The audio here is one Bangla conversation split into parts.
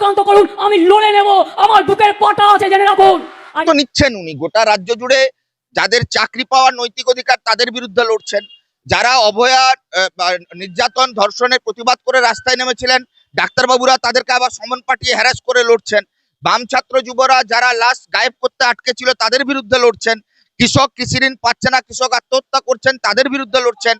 চক্রান্ত করুন, আমি লড়ে নেব, আমার বুকের পাটা আছে, জেনে রাখুন। তো নিচ্ছেন উনি, গোটা রাজ্য জুড়ে যাদের চাকরি পাওয়ার নৈতিক অধিকার তাদের বিরুদ্ধে লড়ছেন। যারা অভয়া নির্যাতন, ধর্ষণের প্রতিবাদ করে রাস্তায় নেমেছিলেন, ডাক্তারবাবুরা তাদেরকে আবার সমন পাঠিয়ে হ্যারাস করে লড়ছেন। বাম ছাত্র যুবরা যারা লাশ গায়েব করতে আটকে ছিল, তাদের বিরুদ্ধে লড়ছেন। কৃষক কৃষি ঋণ পাচ্ছে না, কৃষক আত্মহত্যা করছেন, তাদের বিরুদ্ধে লড়ছেন।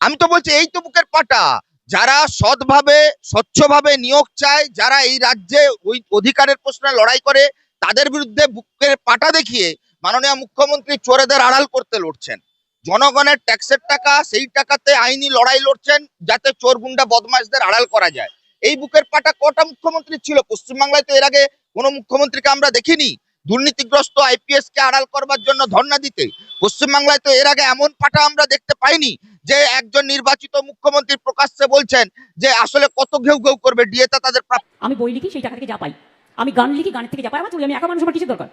আমি তো বলছি, এই তো বুকের পাটা। যারা সৎভাবে, স্বচ্ছভাবে নিয়োগ চায়, যারা এই রাজ্যে ওই অধিকারের প্রশ্নে লড়াই করে, তাদের বিরুদ্ধে বুকের পাটা দেখিয়ে মাননীয় মুখ্যমন্ত্রী চোরেদের আড়াল করতে লড়ছেন। জনগণের ট্যাক্সের টাকা, সেই টাকাতে আইনি লড়াই লড়ছেন যাতে চোর গুন্ডা বদমাশদের আড়াল করা যায়। এই বুকের পাটা কটা মুখ্যমন্ত্রী ছিল? পশ্চিমবাংলায় তো এর আগে কোনো মুখ্যমন্ত্রীকে আমরা দেখিনি। দুর্নীতিগ্রস্ত আইপিএস কে আড়াল করবার জন্য ধর্ণা দিতে। পশ্চিমবাংলায় তো এর আগে এমন পাটা আমরা দেখতে পাইনি যে একজন নির্বাচিত মুখ্যমন্ত্রী প্রকাশ্যে বলছেন যে আসলে কত ঘেউ ঘেউ করবে ডিএটা তাদের আমি বই লিখি সেই টাকা থেকে যা পাই। আমি গান লিখি গানের থেকে যা পাই আমার আমি একা মানুষ আমার কিসের দরকার?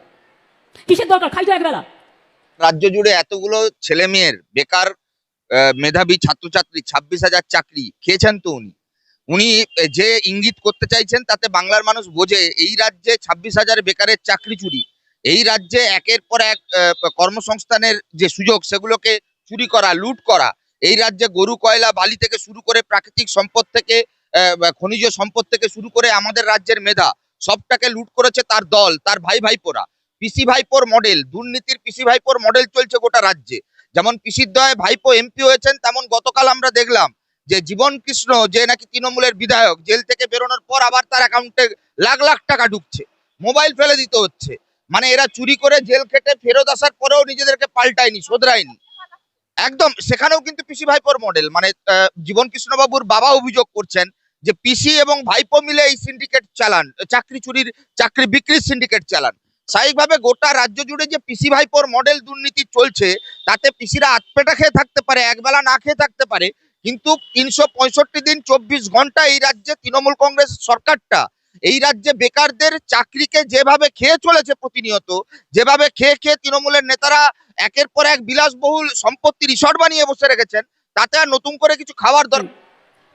কিসের দরকার? খাই তো একবেলা। রাজ্য জুড়ে এতগুলো ছেলে মেয়ের বেকার মেধাবী ছাত্রছাত্রী ছাব্বিশ হাজার চাকরি খেয়েছেন তো উনি? উনি যে ইঙ্গিত করতে চাইছেন তাতে বাংলার মানুষ বোঝে, এই রাজ্যে ছাব্বিশ হাজার বেকারের চাকরি চুরি। এই রাজ্যে একের পর এক কর্মসংস্থানের যে সুযোগ, সেগুলোকে চুরি করা, লুট করা, এই রাজ্যে গরু, কয়লা, বালি থেকে শুরু করে প্রাকৃতিক সম্পদ থেকে খনিজ সম্পদ থেকে শুরু করে আমাদের রাজ্যের মেধা, সবটাকে লুট করেছে তার দল, তার ভাই ভাইপোরা। পিসি ভাইপোর মডেল দুর্নীতির পিসি ভাইপোর মডেল চলছে গোটা রাজ্যে। যেমন পিসির দয় ভাইপো এমপি হয়েছেন, তেমন গতকাল আমরা দেখলাম যে জীবন কৃষ্ণ, যে নাকি তৃণমূলের বিধায়ক, জেল থেকে বেরোনোর পর আবার তার অ্যাকাউন্টে লাখ লাখ টাকা ঢুকছে। মোবাইল ফেলে দিতে হচ্ছে। মানে এরা চুরি করে জেল খেটে ফেরত আসার পরেও নিজেদেরকে পাল্টায়নি, শোধরায়নি। একদম, সেখানেও কিন্তু পিসি ভাইপোর মডেল মানে জীবন কৃষ্ণবাবুর বাবা অভিযোগ করছেন যে পিসি এবং ভাইপো মিলে এই সিন্ডিকেট চালান, চাকরি চুরির, চাকরি বিক্রির সিন্ডিকেট চালান। স্বাভাবিকভাবে গোটা রাজ্য জুড়ে যে পিসি ভাইপোর মডেল দুর্নীতি চলছে, তাতে পিসিরা আতপেটা খেয়ে থাকতে পারে, একবেলা না খেয়ে থাকতে পারে কিন্তু তিনশো পঁয়ষট্টি দিন চব্বিশ ঘণ্টা এই রাজ্যে তৃণমূল কংগ্রেস সরকারটা এই রাজ্যে বেকারদের চাকরিকে যেভাবে খেয়ে চলেছে প্রতিনিয়ত যেভাবে খেয়ে খেয়ে তৃণমূলের নেতারা একের পর এক বিলাসবহুল সম্পত্তি রিসর্ট বানিয়ে বসে রেখেছেন তাতে আর নতুন করে কিছু খাওয়ার দরকার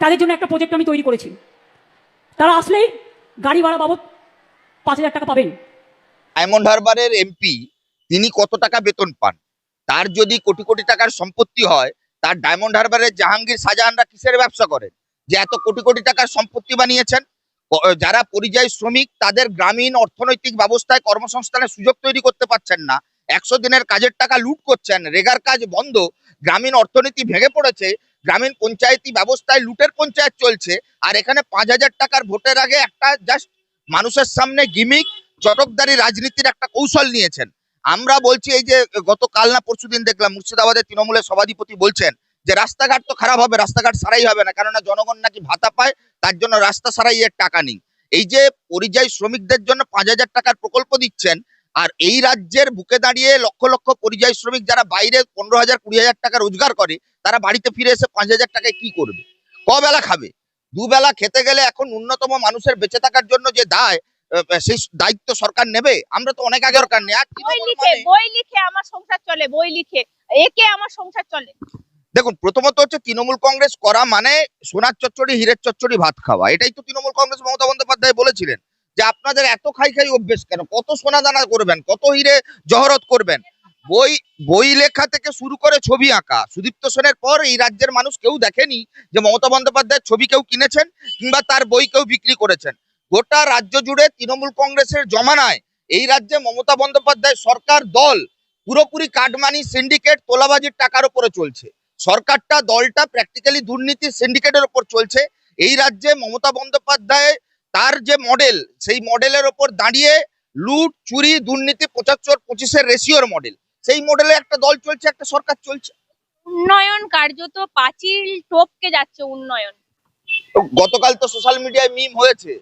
তাদের জন্য একটা প্রজেক্ট আমি তৈরি করেছি। তারা আসলেই গাড়ি ভাড়া বাবদ পাঁচ হাজার টাকা পাবেন। ডায়মন্ড হারবারের এমপি তিনি কত টাকা বেতন পান? তার যদি কোটি কোটি টাকার সম্পত্তি হয় তার ডায়মন্ড হারবারের জাহাঙ্গীর শাহজাহানরা কিসের ব্যবসা করেন? যে এত কোটি কোটি টাকার সম্পত্তি বানিয়েছেন? যারা পরিযায়ী শ্রমিক, তাদের গ্রামীণ অর্থনৈতিক ব্যবস্থায় কর্মসংস্থানের সুযোগ তৈরি করতে পারছেন না। একশো দিনের কাজের টাকা লুট করছেন, রেগার কাজ বন্ধ, গ্রামীণ অর্থনীতি ভেঙে পড়েছে, গ্রামীণ পঞ্চায়েতি ব্যবস্থায় লুটের পঞ্চায়েত চলছে, আর এখানে পাঁচ হাজার টাকার ভোটের আগে একটা জাস্ট মানুষের সামনে গিমিক চটকদারি রাজনীতির একটা কৌশল নিয়েছেন। আমরা বলছি এই যে গত কাল না পরশু দিন দেখলাম মুর্শিদাবাদের তৃণমূলের সভাধিপতি বলছেন যে রাস্তাঘাট তো খারাপ হবে, রাস্তাঘাট সারাই হবে না, কেননা জনগণ নাকি ভাতা পায়, তার জন্য রাস্তা সারাই এর টাকা নেই। এই যে পরিযায়ী শ্রমিকদের জন্য পাঁচ হাজার টাকার প্রকল্প দিচ্ছেন, আর এই রাজ্যের বুকে দাঁড়িয়ে লক্ষ লক্ষ পরিযায়ী শ্রমিক যারা বাইরে পনেরো হাজার, কুড়ি হাজার টাকা রোজগার করে, তারা বাড়িতে ফিরে এসে পাঁচ হাজার টাকায় কি করবে? কবেলা খাবে? দুবেলা খেতে গেলে এখন ন্যূনতম মানুষের বেঁচে থাকার জন্য যে দায় সেই দায়িত্ব সরকার নেবে? আমরা তো অনেক আগে সরকার নেই বই লিখে মানে- বই লিখে আমার সংসার চলে বই লিখে। একে আমার সংসার চলে। দেখুন প্রথমত হচ্ছে তৃণমূল কংগ্রেস করা মানে সোনার চচ্চড়ি হীরের চচ্চড়ি ভাত খাওয়া। এটাই তো তৃণমূল কংগ্রেস মমতা বন্দ্যোপাধ্যায় বলেছিলেন যে আপনাদের এত খাই খাই অভ্যেস কেন? কত সোনা দানা করবেন? কত হিরে জহরত করবেন? বই বই লেখা থেকে শুরু করে ছবি আঁকা। সুদীপ্ত সেনের পর এই রাজ্যের মানুষ কেউ দেখেনি যে মমতা বন্দ্যোপাধ্যায়ের ছবি কেউ কিনেছেন কিংবা তার বই কেউ বিক্রি করেছেন। গোটা রাজ্য জুড়ে তৃণমূল কংগ্রেসের জমানায় এই রাজ্যে মমতা বন্দ্যোপাধ্যায় সরকার দল পুরোপুরি কাটমানি সিন্ডিকেট তোলাবাজির টাকার উপরে চলছে। সরকারটা দলটা প্র্যাকটিক্যালি দুর্নীতির সিন্ডিকেটের ওপর চলছে। এই রাজ্যে মমতা বন্দ্যোপাধ্যায় তার যে মডেল সেই মডেলের ওপর দাঁড়িয়ে লুট চুরি দুর্নীতি পঁচাত্তর পঁচিশের রেশিওর মডেল সেই মডেলে একটা দল চলছে একটা সরকার চলছে। উন্নয়ন কার্যত পাঁচিল টপকে যাচ্ছে উন্নয়ন। গতকাল তো সোশ্যাল মিডিয়ায় মিম হয়েছে।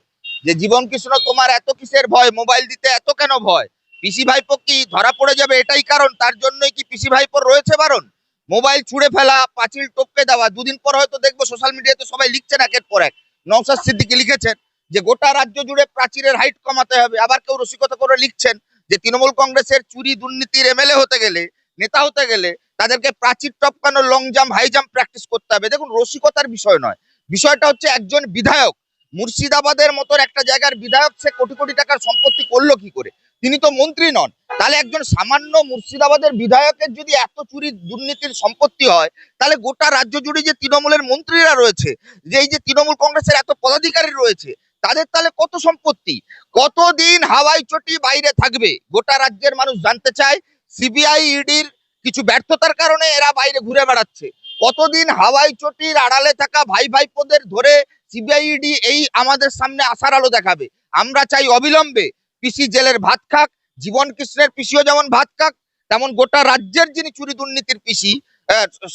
যে জীবন কৃষ্ণ তোমার এত কিসের ভয়? মোবাইল দিতে এত কেন ভয়? পিসি ভাইপো কি ধরা পড়ে যাবে? এটাই কারণ। তার জন্যই কি পিসি ভাইপোর রয়েছে বারণ? মোবাইল ছুঁড়ে ফেলা, পাঁচিল টপকে দেওয়া, দুদিন পর হয়তো দেখব সোশ্যাল মিডিয়াতে সবাই লিখছেন একের পর এক। নওসাদ সিদ্দিকি লিখেছেন যে, গোটা রাজ্য জুড়ে প্রাচীরের হাইট কমাতে হবে। আবার কেউ রসিকতা করে লিখছেন যে, তৃণমূল কংগ্রেসের চুরি দুর্নীতির এমএলএ হতে গেলে, নেতা হতে গেলে তাদেরকে প্রাচীর টপকানো long jump high jump practice করতে হবে। দেখুন, রসিকতার বিষয় নয়। বিষয়টা হচ্ছে একজন বিধায়ক। মুর্শিদাবাদের মতন একটা জায়গার বিধায়ক সে কোটি কোটি টাকার সম্পত্তি করল কি করে? তিনি তো মন্ত্রী নন। তাহলে একজন সামান্য মুর্শিদাবাদের বিধায়কের যদি এত চুরি দুর্নীতির সম্পত্তি হয়, তাহলে গোটা রাজ্য জুড়ে যে তৃণমূলের মন্ত্রীরা রয়েছে, যে এই যে তৃণমূল কংগ্রেসের এত পদাধিকারী রয়েছে, তাদের তাহলে কত সম্পত্তি? কতদিন হাওয়াই চটি বাইরে থাকবে? গোটা রাজ্যের মানুষ জানতে চায়, সিবিআই, ইডির কিছু ব্যর্থতার কারণে এরা বাইরে ঘুরে বেড়াচ্ছে। কতদিন হাওয়াই চটির আড়ালে থাকা ভাই ভাইপোদের ধরে সিবিআইডি এই আমাদের সামনে আসার আলো দেখাবে। আমরা চাই অবিলম্বে পিসি জেলের ভাত খাক জীবন কৃষ্ণের পিসিও যেমন ভাত খাক তেমন গোটা রাজ্যের যিনি চুরি দুর্নীতির পিসি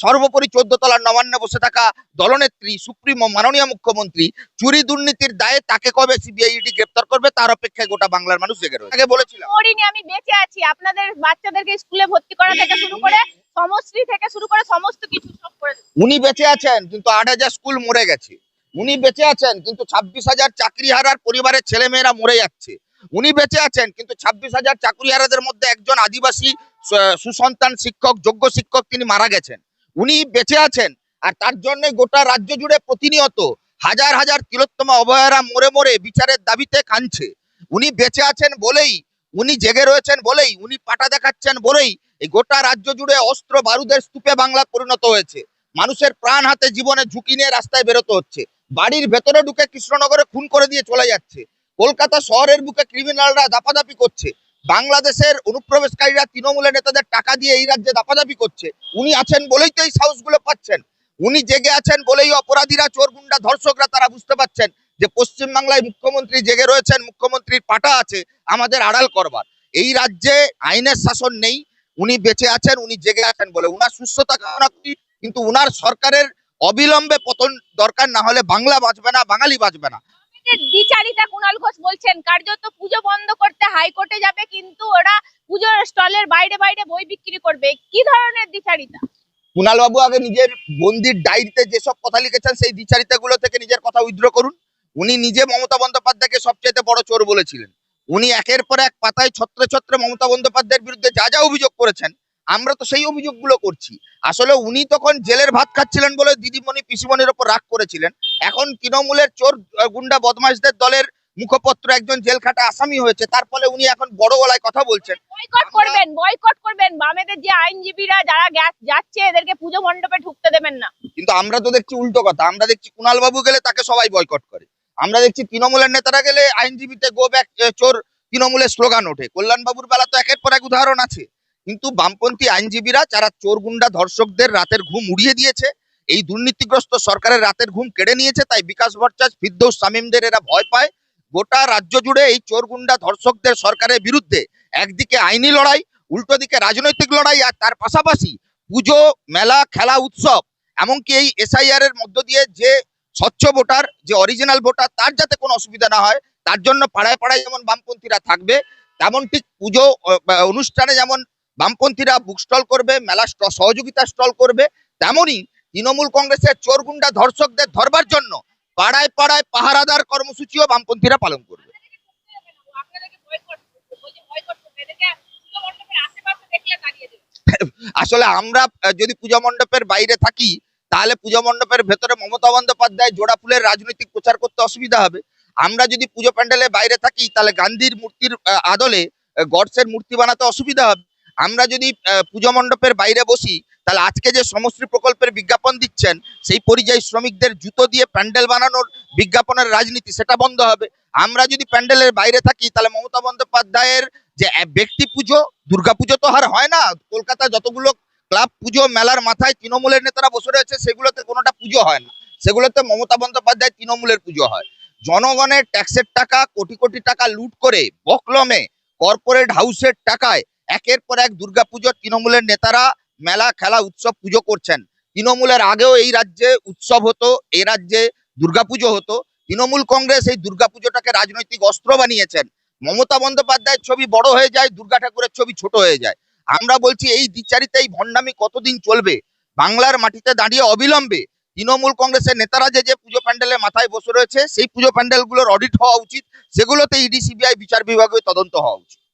সর্বোপরি চোদ্দ তলার নবান্নে বসে থাকা দলনেত্রী সুপ্রিমো মাননীয় মুখ্যমন্ত্রী চুরি দুর্নীতির দায়ে তাকে কবে সিবিআইডি গ্রেপ্তার করবে? তার অপেক্ষায় গোটা বাংলার মানুষ জেগে রয়েছে। আগে বলেছিলাম। করিনি আমি বেঁচে আছি। আপনাদের বাচ্চাদেরকে স্কুলে ভর্তি করা থেকে শুরু করে সমশ্রী থেকে শুরু করে সমস্ত কিছু সব করে উনি বেঁচে আছেন কিন্তু আট হাজার স্কুল মরে গেছে। উনি বেঁচে আছেন, কিন্তু ছাব্বিশ হাজার চাকরি হারার পরিবারের ছেলে মেয়েরা মরে যাচ্ছে। উনি বেঁচে আছেন, কিন্তু ছাব্বিশ হাজার চাকরি হারাদের মধ্যে একজন আদিবাসী সুসন্তান শিক্ষক, যোগ্য শিক্ষক তিনি মারা গেছেন। উনি বেঁচে আছেন, আর তার জন্য গোটা রাজ্য জুড়ে প্রতিনিয়ত হাজার হাজার তিলোত্তমা অভয়ারা মরে মরে বিচারের দাবিতে কাঁদছে। উনি বেঁচে আছেন বলেই, উনি জেগে রয়েছেন বলেই, উনি পাটা দেখাচ্ছেন বলেই, এই গোটা রাজ্য জুড়ে অস্ত্র বারুদের স্তূপে বাংলা পরিণত হয়েছে। মানুষের প্রাণ হাতে জীবনে ঝুঁকি নিয়ে রাস্তায় বেরোতে হচ্ছে। বাড়ির ভেতরে ঢুকে কৃষ্ণনগরে খুন করে দিয়ে চলে যাচ্ছে। কলকাতা শহরের বুকে ক্রিমিনালরা দাপাদাপি করছে। বাংলাদেশের অনুপ্রবেশকারীরা তৃণমূলের নেতাদের টাকা দিয়ে এই রাজ্যে দাপাদাপি করছে। উনি আছেন বলেই তো এই সাহসগুলো পাচ্ছেন। উনি জেগে আছেন বলেই অপরাধীরা চোর গুন্ডা ধর্ষকরা তারা বুঝতে পাচ্ছেন যে পশ্চিমবাংলায় মুখ্যমন্ত্রী জেগে রয়েছেন, মুখ্যমন্ত্রীর পাটা আছে আমাদের আড়াল করবার। এই রাজ্যে আইনের শাসন নেই, উনি বেঁচে আছেন, উনি জেগে আছেন বলে। উনার সুস্থতা কামনা করি কিন্তু উনার সরকারের অবিলম্বে পতন দরকার না হলে বাংলা বাঁচবে না বাঙালি বাঁচবে না। কুণাল ঘোষ বলছেন কার্যত পুজো বন্ধ করতে হাইকোর্টে যাবে কিন্তু ওরা পুজোর স্টলের বাইরে বাইরে বই বিক্রি করবে। কি ধরনের দ্বিচারিতা? কুণাল বাবু আগে নিজের বন্দির ডায়েরিতে যেসব কথা লিখেছেন সেই দ্বিচারিতাগুলো থেকে নিজের কথা উইথড্র করুন। উনি নিজে মমতা বন্দ্যোপাধ্যায়কে সবচেয়ে বড় চোর বলেছিলেন। উনি একের পর এক পাতায় ছত্রে ছত্রে মমতা বন্দ্যোপাধ্যায়ের বিরুদ্ধে যা যা অভিযোগ করেছেন আমরা তো সেই অভিযোগগুলো করছি। আসলে উনি তখন জেলের ভাত খাচ্ছিলেন বলে দিদিমণি পিসিমণির ওপর রাগ করেছিলেন। এখন তৃণমূলের চোর গুন্ডা বদমাশদের দলের মুখপত্র একজন জেল খাটা আসামি হয়েছে তার ফলে উনি এখন বড় গলায় কথা বলছেন। বয়কট করবেন বয়কট করবেন। বামেদের যে আইনজীবীরা যারা গ্যাস যাচ্ছে এদেরকে পুজো মণ্ডপে ঢুকতে দেবেন না। কিন্তু আমরা তো দেখছি উল্টো কথা আমরা দেখছি কুণাল বাবু গেলে তাকে সবাই বয়কট করে। আমরা দেখছি তৃণমূলের নেতারা গেলে আইনজীবীতে গো ব্যাক চোর তৃণমূলের স্লোগান ওঠে। কল্যাণ বাবুর বেলা তো একের পর এক উদাহরণ আছে। কিন্তু বামপন্থী আইনজীবীরা, যারা চোর গুন্ডা ধর্ষকদের রাতের ঘুম উড়িয়ে দিয়েছে, এই দুর্নীতিগ্রস্ত সরকারের রাতের ঘুম কেড়ে নিয়েছে, তাই বিকাশ ভট্টাচ, ফিরদৌস শামীমদের এরা ভয় পায়। গোটা রাজ্য জুড়ে এই চোর গুন্ডা ধর্ষকদের সরকারের বিরুদ্ধে একদিকে আইনি লড়াই, উল্টো দিকে রাজনৈতিক লড়াই, আর তার পাশাপাশি পুজো, মেলা, খেলা, উৎসব, এমনকি এই এসআইআর এর মধ্য দিয়ে যে স্বচ্ছ ভোটার, যে অরিজিনাল ভোটার, তার যাতে কোনো অসুবিধা না হয়, তার জন্য পাড়ায় পাড়ায় যেমন বামপন্থীরা থাকবে, তেমন ঠিক পুজো অনুষ্ঠানে যেমন বামপন্থীরা বুক স্টল করবে, মেলা সহযোগিতা স্টল করবে। তেমনই তৃণমূল কংগ্রেসের চোরগুন্ডা ধর্ষকদের ধরবার জন্য পাড়ায় পাড়ায় পাহারাদার কর্মসূচিও বামপন্থীরা পালন করবে। আসলে আমরা যদি পূজা মণ্ডপের বাইরে থাকি, তাহলে পূজা মণ্ডপের ভেতরে মমতা বন্দ্যোপাধ্যায় জোড়া ফুলের রাজনৈতিক প্রচার করতে অসুবিধা হবে। আমরা যদি পুজো প্যান্ডেলের বাইরে থাকি, তাহলে গান্ধীর মূর্তির আদলে গডসের মূর্তি বানাতে অসুবিধা হবে। আমরা যদি পুজো মণ্ডপের বাইরে বসি, তাহলে আজকে যে সমশ্রী প্রকল্পের বিজ্ঞাপন দিচ্ছেন, সেই পরিযায়ী শ্রমিকদের জুতো দিয়ে প্যান্ডেল বানানোর বিজ্ঞাপনের রাজনীতি সেটা বন্ধ হবে। আমরা যদি প্যান্ডেলের বাইরে থাকি, তাহলে মমতা বন্দ্যোপাধ্যায়ের যে ব্যক্তি পুজো, দুর্গা পুজো তো আর হয় না। কলকাতা যতগুলো ক্লাব পুজো মেলার মাথায় তৃণমূলের নেতারা বসে রয়েছে, সেগুলোতে কোনোটা পুজো হয় না। সেগুলোতে মমতা বন্দ্যোপাধ্যায় তৃণমূলের পুজো হয়। জনগণের ট্যাক্সের টাকা, কোটি কোটি টাকা লুট করে বকলমে, কর্পোরেট হাউসের টাকায় একের পর এক দুর্গাপুজো তৃণমূলের নেতারা মেলা, খেলা, উৎসব পুজো করছেন। তৃণমূলের আগেও এই রাজ্যে উৎসব হতো, এই রাজ্যে দুর্গাপুজো হতো। তৃণমূল কংগ্রেস এই দুর্গাপুজোটাকে রাজনৈতিক অস্ত্র বানিয়েছেন। মমতা বন্দ্যোপাধ্যায়ের ছবি বড় হয়ে যায়, দুর্গা ঠাকুরের ছবি ছোট হয়ে যায়। আমরা বলছি, এই দ্বিচারিতা এই ভণ্ডামি কতদিন চলবে? বাংলার মাটিতে দাঁড়িয়ে অবিলম্বে তৃণমূল কংগ্রেসের নেতারা যে যে পুজো প্যান্ডেলের মাথায় বসে রয়েছে, সেই পুজো প্যান্ডেলগুলোর অডিট হওয়া উচিত। সেগুলোতে ইডি, সিবিআই, বিচার বিভাগীয় তদন্ত হওয়া উচিত।